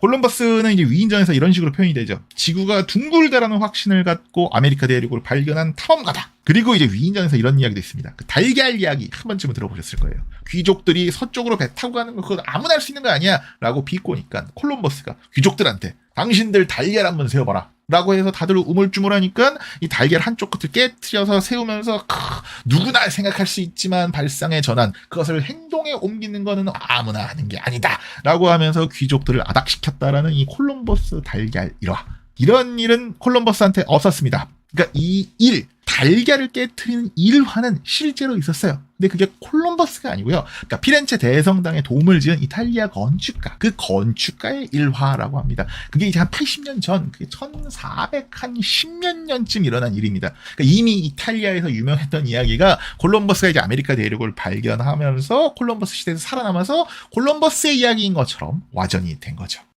콜럼버스는 이제 위인전에서 이런 식으로 표현이 되죠. 지구가 둥글다라는 확신을 갖고 아메리카 대륙을 발견한 탐험가다. 그리고 이제 위인전에서 이런 이야기도 있습니다. 그 달걀 이야기 한 번쯤은 들어보셨을 거예요. 귀족들이 서쪽으로 배 타고 가는 거 그건 아무나 할 수 있는 거 아니야? 라고 비꼬니까 콜럼버스가 귀족들한테 당신들 달걀 한번 세워봐라. 라고 해서 다들 우물쭈물하니까 이 달걀 한쪽 끝을 깨트려서 세우면서 크, 누구나 생각할 수 있지만 발상의 전환 그것을 행동에 옮기는 거는 아무나 하는 게 아니다 라고 하면서 귀족들을 아닥시켰다라는 이 콜럼버스 달걀 일화. 이런 일은 콜럼버스한테 없었습니다. 그러니까 이 일 달걀을 깨트리는 일화는 실제로 있었어요. 근데 그게 콜럼버스가 아니고요. 그러니까 피렌체 대성당에 도움을 지은 이탈리아 건축가, 그 건축가의 일화라고 합니다. 그게 이제 한 80년 전, 그게 1410몇 년쯤 일어난 일입니다. 그러니까 이미 이탈리아에서 유명했던 이야기가 콜럼버스가 이제 아메리카 대륙을 발견하면서 콜럼버스 시대에서 살아남아서 콜럼버스의 이야기인 것처럼 와전이 된 거죠.